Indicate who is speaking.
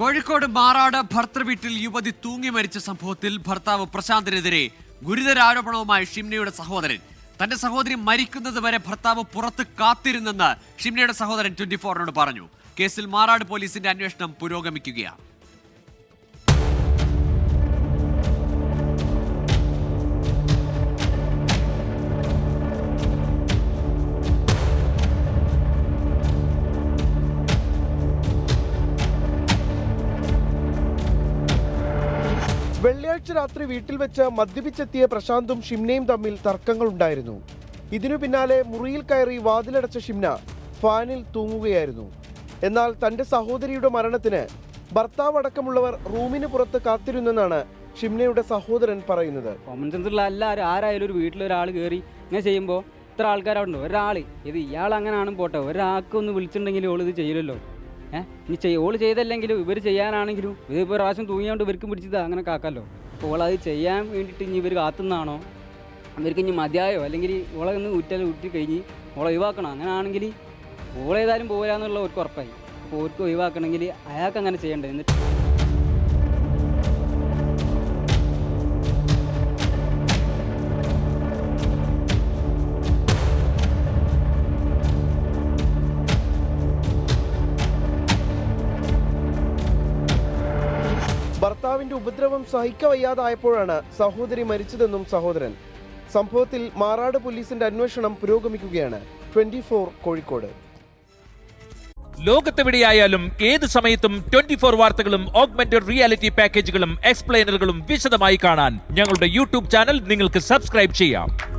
Speaker 1: കോഴിക്കോട് മാറാട് ഭർത്തൃവീട്ടിൽ യുവതി തൂങ്ങി മരിച്ച സംഭവത്തിൽ ഭർത്താവ് പ്രശാന്തിനെതിരെ ഗുരുതര ആരോപണവുമായി ഷിംനയുടെ സഹോദരൻ. തന്റെ സഹോദരി മരിക്കുന്നത് വരെ ഭർത്താവ് പുറത്ത് കാത്തിരുന്നെന്ന് ഷിംനയുടെ സഹോദരൻ ട്വന്റി ഫോറിനോട് പറഞ്ഞു. കേസിൽ മാറാട് പോലീസിന്റെ അന്വേഷണം പുരോഗമിക്കുകയാണ്.
Speaker 2: വെള്ളിയാഴ്ച രാത്രി വീട്ടിൽ വെച്ച് മദ്യപിച്ചെത്തിയ പ്രശാന്തും ഷിംനയും തമ്മിൽ തർക്കങ്ങൾ ഉണ്ടായിരുന്നു. ഇതിനു പിന്നാലെ മുറിയിൽ കയറി വാതിലടച്ച ഷിംന ഫാനിൽ തൂങ്ങുകയായിരുന്നു. എന്നാൽ തന്റെ സഹോദരിയുടെ മരണത്തിന് ഭർത്താവ് അടക്കമുള്ളവർ റൂമിന് പുറത്ത് കാത്തിരുന്നെന്നാണ് ഷിംനയുടെ സഹോദരൻ പറയുന്നത്.
Speaker 3: എല്ലാവരും ആരായാലും ഒരു വീട്ടിലൊരാൾ കയറി ഇങ്ങനെ ചെയ്യുമ്പോൾ ഇത്ര ഉണ്ട്. ഒരാൾ ഇത് ഇയാൾ അങ്ങനെയാണ് പോട്ടെ ഒരാൾക്ക് ഒന്ന് വിളിച്ചിട്ടുണ്ടെങ്കിൽ ഓൾ ഇത് ചെയ്യില്ലല്ലോ ഏഹ് ഇനി ഓൾ ചെയ്തല്ലെങ്കിലും ഇവർ ചെയ്യാനാണെങ്കിലും ഇതിപ്പോൾ പ്രാവശ്യം തൂങ്ങിയോണ്ട് ഇവർക്ക് പിടിച്ചത് അങ്ങനെ കാക്കാമല്ലോ അപ്പോൾ ഓളത് ചെയ്യാൻ വേണ്ടിയിട്ട് ഇനി ഇവർ കാത്തുനിന്നാണോ ഇവർക്ക് ഇനി മതിയായോ? അല്ലെങ്കിൽ ഓളെ ഒന്ന് ഊറ്റാൽ ഊറ്റി കഴിഞ്ഞ് ഓളെ ഒഴിവാക്കണം? അങ്ങനെയാണെങ്കിൽ ഓളേതായാലും പോരാന്നുള്ള ഒരു ഉറപ്പായി. അപ്പോൾ ഓർക്ക് ഒഴിവാക്കണമെങ്കിൽ അയാൾക്ക് അങ്ങനെ ചെയ്യേണ്ടത്. എന്നിട്ട്
Speaker 2: ഭർത്താവിന്റെ ഉപദ്രവം സഹിക്കവയ്യാതായപ്പോഴാണ് സഹോദരി മരിച്ചതെന്നും സഹോദരൻ. സംഭവത്തിൽ മാറാട് പോലീസിന്റെ അന്വേഷണം പുരോഗമിക്കുകയാണ്. Twenty four Kozhikode.
Speaker 4: ലോകത്തെവിടെയായാലും ഏത് സമയത്തും ട്വന്റി ഫോർ വാർത്തകളും ഓഗ്മെന്റഡ് റിയാലിറ്റി പാക്കേജുകളും എക്സ്പ്ലെയിനറുകളും വിശദമായി കാണാൻ ഞങ്ങളുടെ യൂട്യൂബ് ചാനൽ നിങ്ങൾക്ക് സബ്സ്ക്രൈബ് ചെയ്യാം.